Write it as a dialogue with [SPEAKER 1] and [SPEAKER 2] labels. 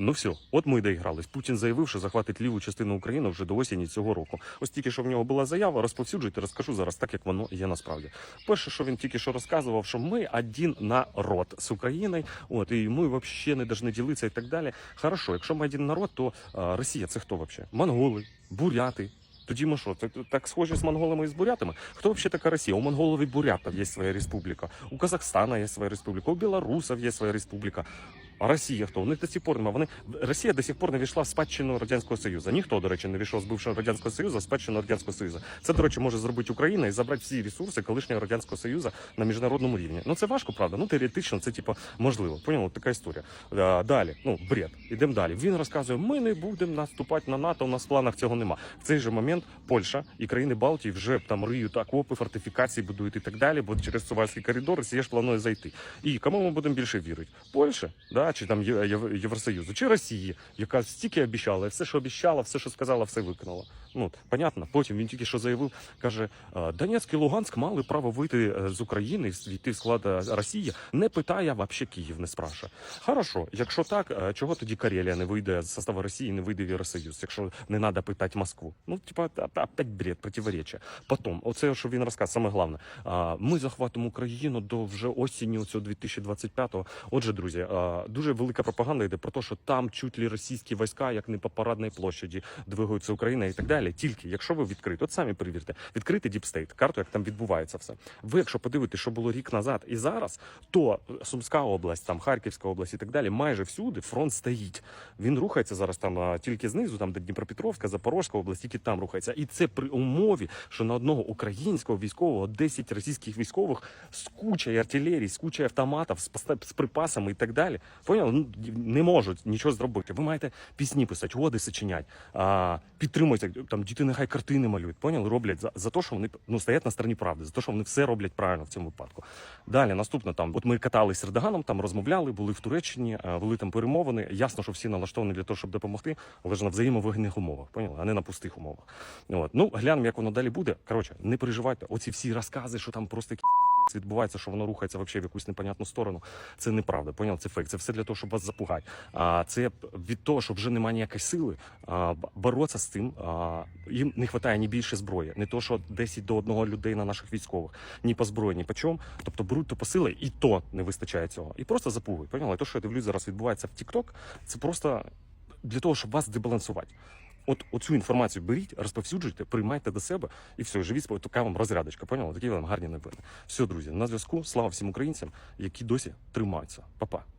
[SPEAKER 1] Ну все, от ми й доігрались. Путін заявив, що захватить ліву частину України вже до осені цього року. Ось тільки що в нього була заява, розповсюджуйте, розкажу зараз так, як воно є насправді. Перше, що він тільки що розказував, що ми один народ з Україною, от і ми взагалі не повинні ділитися і так далі. Хорошо, якщо ми один народ, то а, Росія це хто взагалі? Монголи, буряти. Тоді ми що, це так схожі з монголами і з бурятами? Хто взагалі така Росія? У монголів і бурятів є своя республіка, у Казахстана є своя республіка, у білорусів є своя республіка. Росія хто? Вони до сих пор немає. Вони Росія до сих пор не війшла в спадщину радянського союзу. Ніхто, до речі, не війшов з бившого радянського союзу в спадщину радянського союзу. Це, до речі, може зробити Україна і забрати всі ресурси колишнього радянського союзу на міжнародному рівні. Ну це важко, правда. Ну теоретично це типу можливо. Поняли? Така історія. Далі, ну бред. Ідемо далі. Він розказує: ми не будемо наступати на НАТО. У нас в планах цього нема. В цей же момент Польща і країни Балтії вже там риють окопи, фортифікації будують і так далі. Бо через Сувальський коридор Росія ж планує зайти. І кому ми будемо більше вірити? Польща, да, чи там Євросоюзу, чи Росії, яка стільки обіцяла, і все, що обіцяла, все, що сказала, все виконала. Ну понятно. Потім він тільки що заявив, каже: «Е, Донецьк і Луганськ мали право вийти е, з України, війти в склад Росії, не питає, вообще Київ не спрашує. Хорошо, якщо так, е, чого тоді Карелія не вийде з составу Росії, не вийде в Євросоюз, якщо не треба питати Москву? Ну, типа, оп- опять бред, противоречия. Потім, оце, що він розказав, саме головне. Ми захватимо Україну до вже осені цього 2025-го. Отже, друзі, дуже велика пропаганда йде про те, що там чуть ли російські війська, як не по парадній площаді, двигаються Україна і так далі. Тільки якщо ви відкрите, от самі перевірте, відкрити Діпстейт, карту, як там відбувається все. Ви, якщо подивитесь, що було рік назад і зараз, то Сумська область, там Харківська область і так далі, майже всюди фронт стоїть. Він рухається зараз там тільки знизу, там де Дніпропетровська, Запорозька область, тільки там рухається. І це при умові, що на одного українського військового 10 російських військових з кучою артилерії, з кучою автоматів, з, з припасами і так далі. Поняли? Ну, не можуть нічого зробити. Ви маєте пісні писати, оди сочинять, а, підтримуйте там діти, нехай картини малюють. Поняли? Роблять за, за те, що вони ну стоять на стороні правди, за те, що вони все роблять правильно в цьому випадку. Далі наступне там. От ми каталися з Ердоганом, там розмовляли, були в Туреччині, а, вели там перемовини. Ясно, що всі налаштовані для того, щоб допомогти, але ж на взаємовигідних умовах, поняли? а не на пустих умовах. От. Ну глянемо, як воно далі буде. Коротше, не переживайте. Оці всі розкази, що там просто відбувається, що воно рухається вообще в якусь непонятну сторону. Це неправда. Поняв? Це фейк. Це все для того, щоб вас запугати. А це від того, що вже немає ніякої сили а, боротися з цим. А, їм не вистачає ні більше зброї, не то, що 10 до одного людей на наших військових, ні по зброї, ні по чому. Тобто беруть то по сили, і то не вистачає цього. І просто запугують. Поняли? Те, що я дивлюсь зараз відбувається в TikTok, це просто для того, щоб вас дебалансувати. От оцю інформацію беріть, розповсюджуйте, приймайте до себе і все, живіть. Така вам розрядочка, поняли? Такі вам гарні новини. Все, друзі, на зв'язку. Слава всім українцям, які досі тримаються. Па-па.